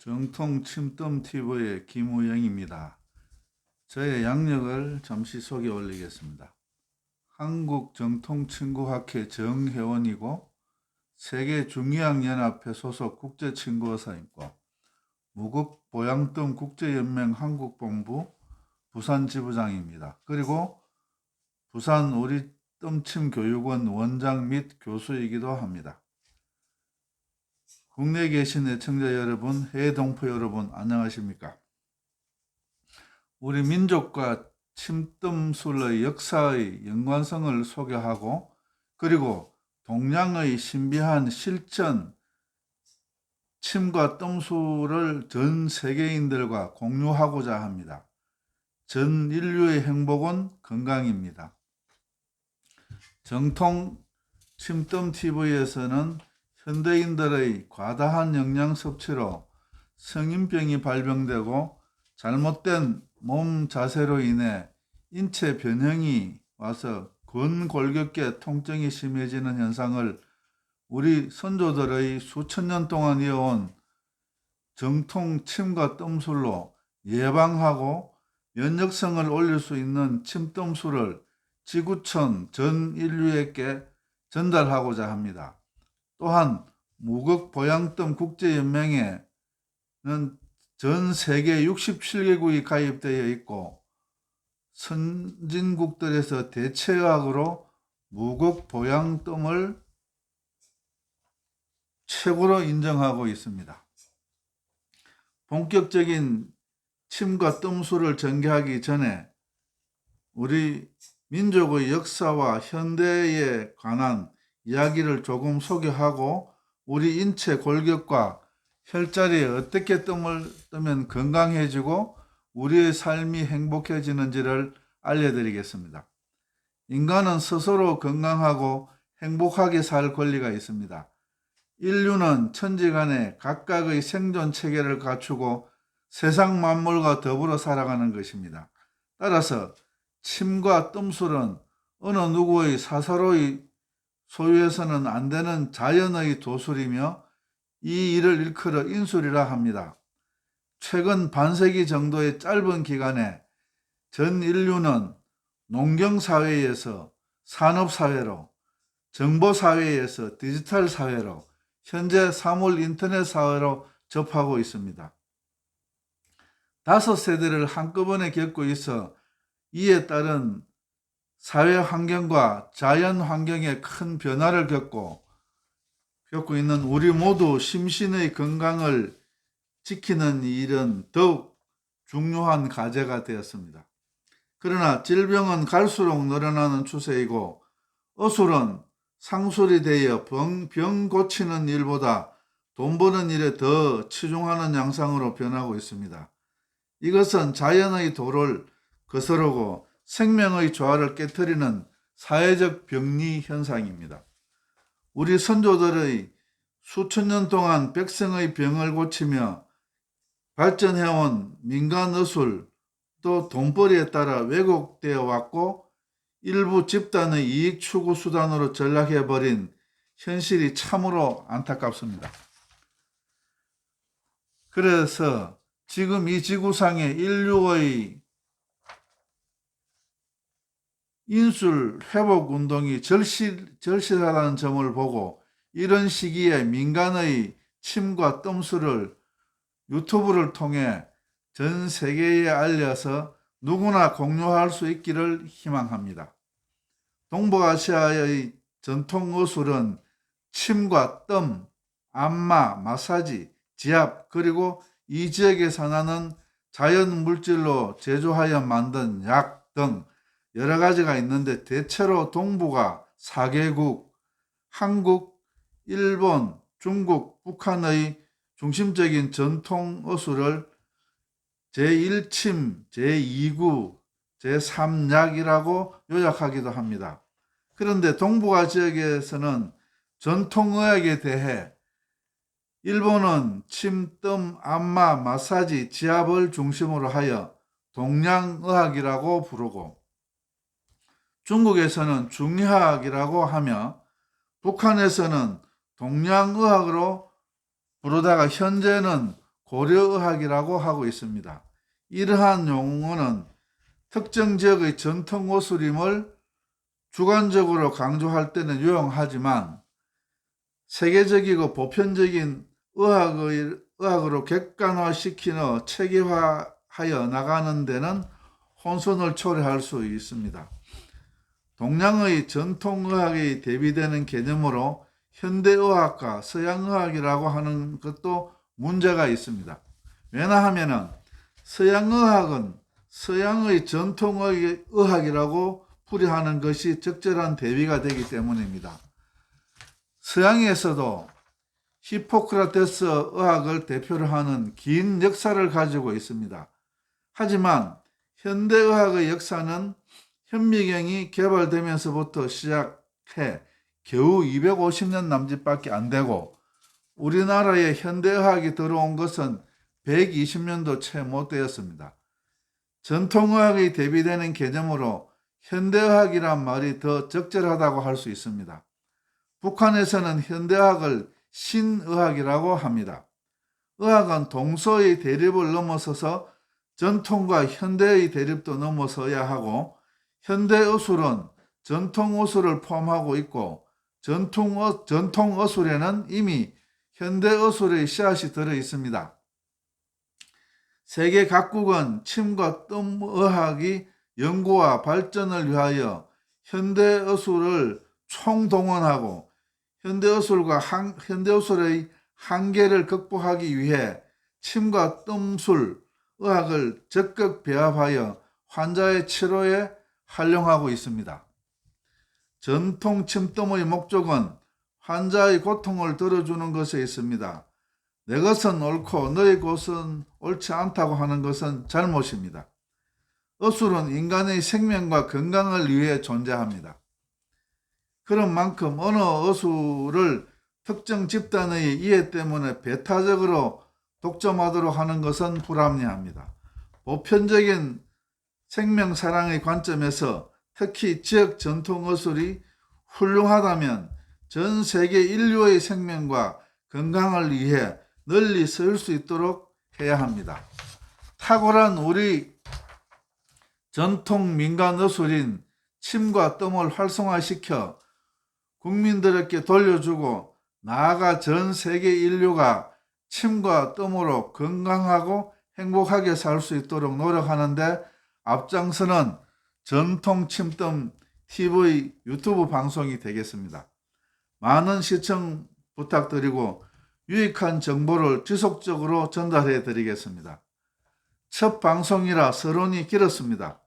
정통 침뜸 TV의 김우영입니다. 저의 양력을 잠시 소개 올리겠습니다. 한국 정통 친구학회 정회원이고 세계 중의학연합회 소속 국제 친구어사이고 무국 보양뜸 국제연맹 한국본부 부산 지부장입니다. 그리고 부산 우리 뜸침 교육원 원장 및 교수이기도 합니다. 국내에 계신 애청자 여러분, 해외 동포 여러분, 안녕하십니까? 우리 민족과 침뜸술의 역사의 연관성을 소개하고 그리고 동양의 신비한 실천, 침과 뜸술을 전 세계인들과 공유하고자 합니다. 전 인류의 행복은 건강입니다. 정통 침뜸 TV에서는 현대인들의 과다한 영양 섭취로 성인병이 발병되고 잘못된 몸 자세로 인해 인체 변형이 와서 근골격계 통증이 심해지는 현상을 우리 선조들의 수천 년 동안 이어온 정통 침과 뜸술로 예방하고 면역성을 올릴 수 있는 침뜸술을 지구촌 전 인류에게 전달하고자 합니다. 또한 무극 보양뜸 국제연맹에는 전 세계 67개국이 가입되어 있고 선진국들에서 대체의학으로 무극 보양뜸을 최고로 인정하고 있습니다. 본격적인 침과 뜸술을 전개하기 전에 우리 민족의 역사와 현대에 관한 이야기를 조금 소개하고 우리 인체 골격과 혈자리에 어떻게 뜸을 뜨면 건강해지고 우리의 삶이 행복해지는지를 알려드리겠습니다. 인간은 스스로 건강하고 행복하게 살 권리가 있습니다. 인류는 천지간에 각각의 생존 체계를 갖추고 세상 만물과 더불어 살아가는 것입니다. 따라서 침과 뜸술은 어느 누구의 사사로이 소유해서는 안 되는 자연의 도술이며 이 일을 일컬어 인술이라 합니다. 최근 반세기 정도의 짧은 기간에 전 인류는 농경사회에서 산업사회로, 정보사회에서 디지털 사회로, 현재 사물 인터넷 사회로 접하고 있습니다. 다섯 세대를 한꺼번에 겪고 있어 이에 따른 사회 환경과 자연 환경에 큰 변화를 겪고 겪고 있는 우리 모두 심신의 건강을 지키는 일은 더욱 중요한 과제가 되었습니다. 그러나 질병은 갈수록 늘어나는 추세이고 어술은 상술이 되어 병, 병 고치는 일보다 돈 버는 일에 더 치중하는 양상으로 변하고 있습니다. 이것은 자연의 도를 거스르고 생명의 조화를 깨뜨리는 사회적 병리 현상입니다. 우리 선조들의 수천 년 동안 백성의 병을 고치며 발전해온 민간 의술 또 돈벌이에 따라 왜곡되어 왔고 일부 집단의 이익 추구 수단으로 전락해버린 현실이 참으로 안타깝습니다. 그래서 지금 이 지구상의 인류의 인술 회복 운동이 절실, 절실하다는 점을 보고 이런 시기에 민간의 침과 뜸술을 유튜브를 통해 전 세계에 알려서 누구나 공유할 수 있기를 희망합니다. 동북아시아의 전통 의술은 침과 뜸, 안마, 마사지, 지압, 그리고 이 지역에 사나는 자연 물질로 제조하여 만든 약 등 여러 가지가 있는데 대체로 동북아 4개국, 한국, 일본, 중국, 북한의 중심적인 전통 의술을 제1침, 제2구, 제3약이라고 요약하기도 합니다. 그런데 동북아 지역에서는 전통의학에 대해 일본은 침, 뜸, 안마, 마사지, 지압을 중심으로 하여 동양의학이라고 부르고 중국에서는 중의학이라고 하며 북한에서는 동양의학으로 부르다가 현재는 고려의학이라고 하고 있습니다. 이러한 용어는 특정 지역의 전통 오술임을 주관적으로 강조할 때는 유용하지만 세계적이고 보편적인 의학의, 의학으로 객관화시키는 체계화하여 나가는 데는 혼선을 초래할 수 있습니다. 동양의 전통의학에 대비되는 개념으로 현대의학과 서양의학이라고 하는 것도 문제가 있습니다. 왜냐하면은 서양의학은 서양의 전통의학이라고 풀이하는 것이 적절한 대비가 되기 때문입니다. 서양에서도 히포크라테스 의학을 대표로 하는 긴 역사를 가지고 있습니다. 하지만 현대의학의 역사는 현미경이 개발되면서부터 시작해 겨우 250년 남짓밖에 안 되고 우리나라에 현대의학이 들어온 것은 120년도 채 못 되었습니다. 전통의학이 대비되는 개념으로 현대의학이란 말이 더 적절하다고 할 수 있습니다. 북한에서는 현대의학을 신의학이라고 합니다. 의학은 동서의 대립을 넘어서서 전통과 현대의 대립도 넘어서야 하고 현대의술은 전통의술을 포함하고 있고 전통의, 전통의술에는 이미 현대의술의 씨앗이 들어 있습니다. 세계 각국은 침과 뜸의학이 연구와 발전을 위하여 현대의술을 총동원하고 현대의술과 한, 현대의술의 한계를 극복하기 위해 침과 뜸술 의학을 적극 배합하여 환자의 치료에 활용하고 있습니다. 전통 침뜸의 목적은 환자의 고통을 덜어주는 것에 있습니다. 내 것은 옳고 너의 것은 옳지 않다고 하는 것은 잘못입니다. 어술은 인간의 생명과 건강을 위해 존재합니다. 그런 만큼 어느 어술을 특정 집단의 이해 때문에 배타적으로 독점하도록 하는 것은 불합리합니다. 보편적인 생명 사랑의 관점에서 특히 지역 전통 어술이 훌륭하다면 전 세계 인류의 생명과 건강을 위해 널리 쓰일 수 있도록 해야 합니다. 탁월한 우리 전통 민간 어술인 침과 뜸을 활성화시켜 국민들에게 돌려주고 나아가 전 세계 인류가 침과 뜸으로 건강하고 행복하게 살 수 있도록 노력하는데 앞장서는 전통 침뜸 TV 유튜브 방송이 되겠습니다. 많은 시청 부탁드리고 유익한 정보를 지속적으로 전달해 드리겠습니다. 첫 방송이라 서론이 길었습니다.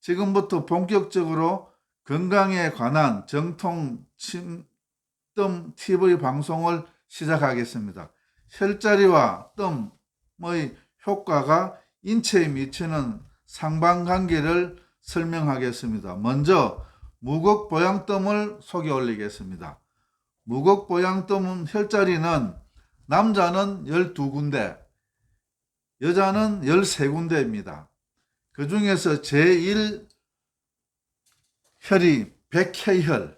지금부터 본격적으로 건강에 관한 정통 침뜸 TV 방송을 시작하겠습니다. 혈자리와 뜸의 효과가 인체에 미치는 상반관계를 설명하겠습니다. 먼저 무극보양뜸을 소개 올리겠습니다. 무극보양뜸 혈자리는 남자는 12군데, 여자는 13군데입니다. 그 중에서 제1 혈이 백회혈은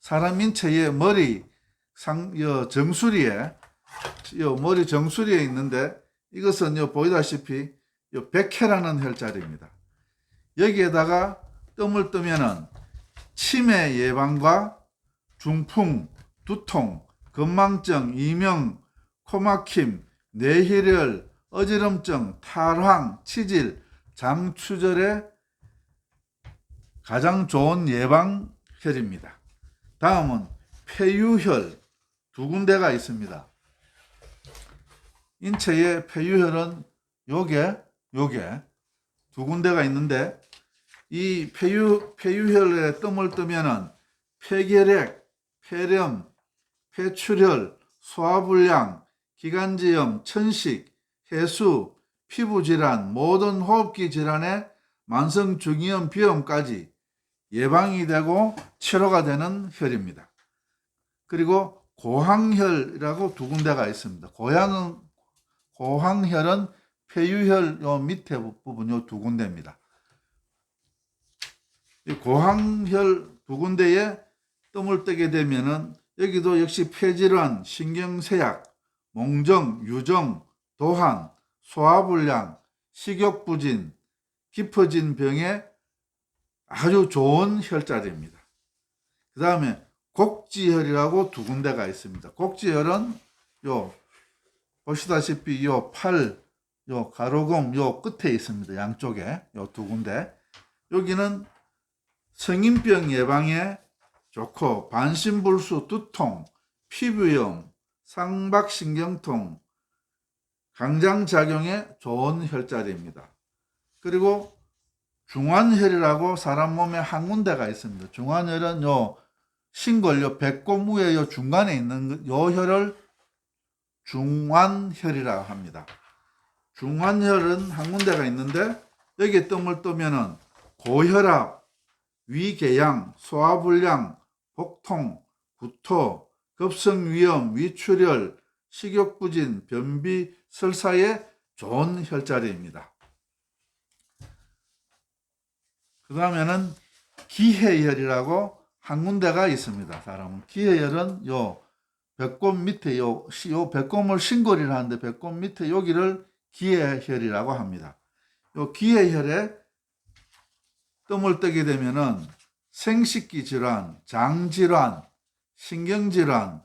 사람 인체의 머리 상, 여, 정수리에, 여, 머리 정수리에 있는데 이것은 요 보이다시피 요 백회라는 혈자리입니다. 여기에다가 뜸을 뜨면은 치매 예방과 중풍, 두통, 건망증, 이명, 코막힘, 뇌혈혈, 어지럼증, 탈황, 치질, 장추절에 가장 좋은 예방혈입니다. 다음은 폐유혈 두 군데가 있습니다. 인체의 폐유혈은 요게 요게 두 군데가 있는데 이 폐유 폐유혈에 뜸을 뜨면은 폐결핵, 폐렴, 폐출혈, 소화불량, 기관지염, 천식, 해수, 피부 질환, 모든 호흡기 질환의 만성 중이염 비염까지 예방이 되고 치료가 되는 혈입니다. 그리고 고항혈이라고 두 군데가 있습니다. 고향은 고항혈은 폐유혈 요 밑에 부분 요 두 군데입니다. 이 고항혈 두 군데에 뜸을 뜨게 되면은 여기도 역시 폐질환, 신경쇠약, 몽정, 유정, 도한, 소화불량, 식욕부진, 깊어진 병에 아주 좋은 혈자리입니다. 그 다음에 곡지혈이라고 두 군데가 있습니다. 곡지혈은 요 보시다시피 요 팔, 요 가로금 요 끝에 있습니다. 양쪽에 요 두 군데. 여기는 성인병 예방에 좋고 반신불수, 두통, 피부염, 상박신경통, 강장작용에 좋은 혈자리입니다. 그리고 중환혈이라고 사람 몸에 한 군데가 있습니다. 중환혈은 요 신골 요 배꼽 위에 요 중간에 있는 요 혈을 중환혈이라고 합니다. 중환혈은 한 군데가 있는데 여기에 뜸을 뜨면은 고혈압, 위궤양, 소화불량, 복통, 구토, 급성위염, 위출혈, 식욕부진, 변비, 설사에 좋은 혈자리입니다. 그 다음에는 기해혈이라고 한 군데가 있습니다. 사람은 기해혈은 요 배꼽 밑에 요, 시- 요 배꼽을 신골이라 하는데 배꼽 밑에 여기를 기해혈이라고 합니다. 요 기해혈에 뜸을 뜨게 되면은 생식기 질환, 장 질환, 신경 질환,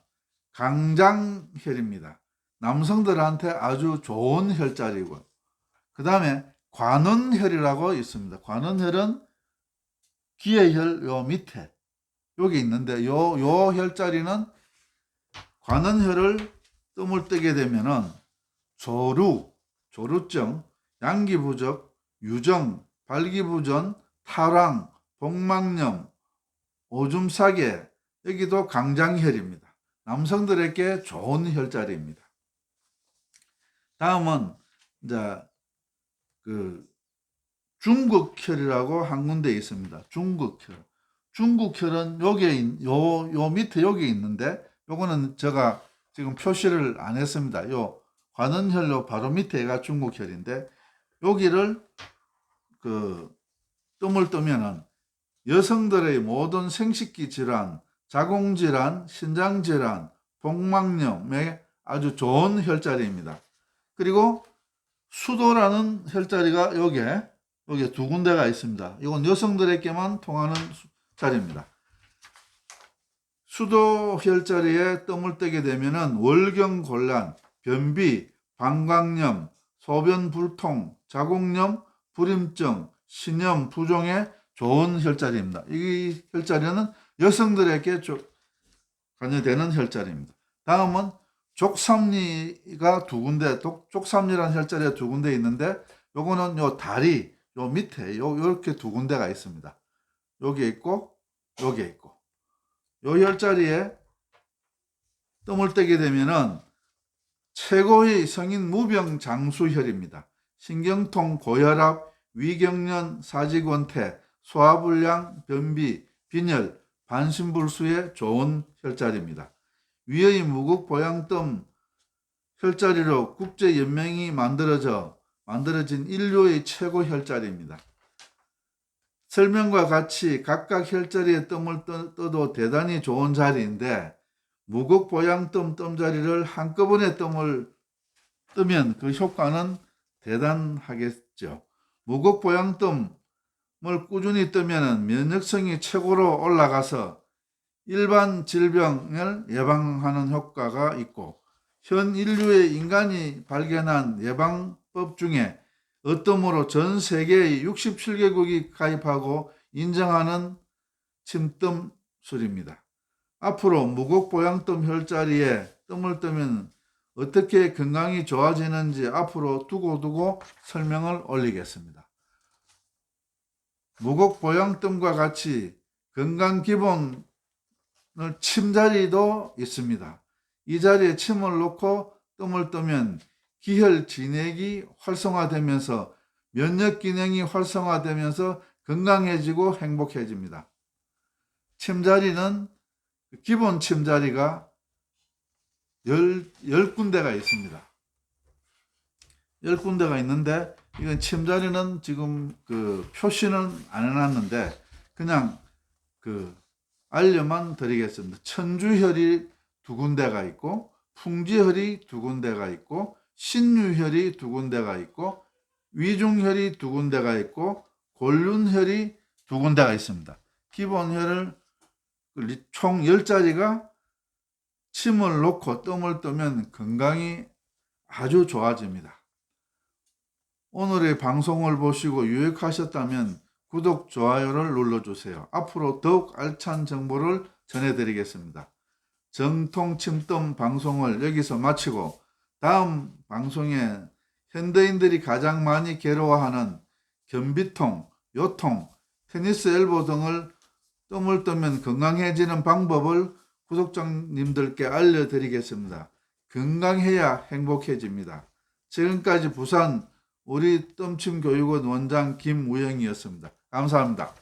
강장혈입니다. 남성들한테 아주 좋은 혈자리고 그 다음에 관원혈이라고 있습니다. 관원혈은 기해혈 요 밑에 여기 있는데 요, 요 혈자리는 관원혈을 뜸을 뜨게 되면은 조루, 조루증, 양기부적, 유정, 발기부전, 탈황, 복막염, 오줌사계 여기도 강장혈입니다. 남성들에게 좋은 혈자리입니다. 다음은 이제 그 중국혈이라고 한 군데 있습니다. 중국혈. 중국혈은 여기에 있- 요, 요 밑에 여기 있는데 요거는 제가 지금 표시를 안 했습니다. 요 관원혈로 바로 밑에가 중국혈인데 여기를 그 뜸을 뜨면은 여성들의 모든 생식기 질환, 자궁 질환, 신장 질환, 복막염에 아주 좋은 혈자리입니다. 그리고 수도라는 혈자리가 여기에 여기 두 군데가 있습니다. 이건 여성들에게만 통하는 수- 자리입니다. 수도 혈자리에 뜸을 뜨게 되면은 월경 곤란, 변비, 방광염, 소변 불통, 자궁염, 불임증, 신염, 부종에 좋은 혈자리입니다. 이 혈자리는 여성들에게 조- 관여되는 혈자리입니다. 다음은 족삼리가 두 군데, 독- 족삼리라는 혈자리가 두 군데 있는데, 요거는 요 다리, 요 밑에, 요, 요렇게 두 군데가 있습니다. 여기에 있고, 여기에 있고. 요 혈자리에 뜸을 뜨게 되면은 최고의 성인 무병 장수혈입니다. 신경통, 고혈압, 위경련, 사지권태, 소화불량, 변비, 빈혈, 반신불수에 좋은 혈자리입니다. 위의 무국 보양뜸 혈자리로 국제연맹이 만들어져 만들어진 인류의 최고 혈자리입니다. 설명과 같이 각각 혈자리에 뜸을 떠- 떠도 대단히 좋은 자리인데 무국 보양뜸 뜸자리를 한꺼번에 뜸을 뜨면 그 효과는 대단하겠죠. 무국 보양뜸을 꾸준히 뜨면 면역성이 최고로 올라가서 일반 질병을 예방하는 효과가 있고 현 인류의 인간이 발견한 예방법 중에 어떤 전 세계의 67개국이 가입하고 인정하는 침뜸술입니다. 앞으로 무곡보양뜸 혈자리에 뜸을 뜨면 어떻게 건강이 좋아지는지 앞으로 두고두고 설명을 올리겠습니다. 무곡보양뜸과 같이 건강 기본을 침자리도 있습니다. 이 자리에 침을 놓고 뜸을 뜨면 기혈 진액이 활성화되면서 면역 기능이 활성화되면서 건강해지고 행복해집니다. 침자리는 기본 침자리가 열, 열 군데가 있습니다. 열 군데가 있는데 이건 침자리는 지금 그 표시는 안 해놨는데 그냥 그 알려만 드리겠습니다. 천주혈이 두 군데가 있고 풍지혈이 두 군데가 있고 신유혈이 두 군데가 있고 위중혈이 두 군데가 있고 골륜혈이 두 군데가 있습니다. 기본혈을 총 10자리가 침을 놓고 뜸을 뜨면 건강이 아주 좋아집니다. 오늘의 방송을 보시고 유익하셨다면 구독, 좋아요를 눌러주세요. 앞으로 더욱 알찬 정보를 전해드리겠습니다. 정통 침뜸 방송을 여기서 마치고 다음 방송에 현대인들이 가장 많이 괴로워하는 변비통, 요통, 테니스 엘보 등을 뜸을 뜨면 건강해지는 방법을 구독자님들께 알려드리겠습니다. 건강해야 행복해집니다. 지금까지 부산 우리 뜸침 교육원 원장 김우영이었습니다. 감사합니다.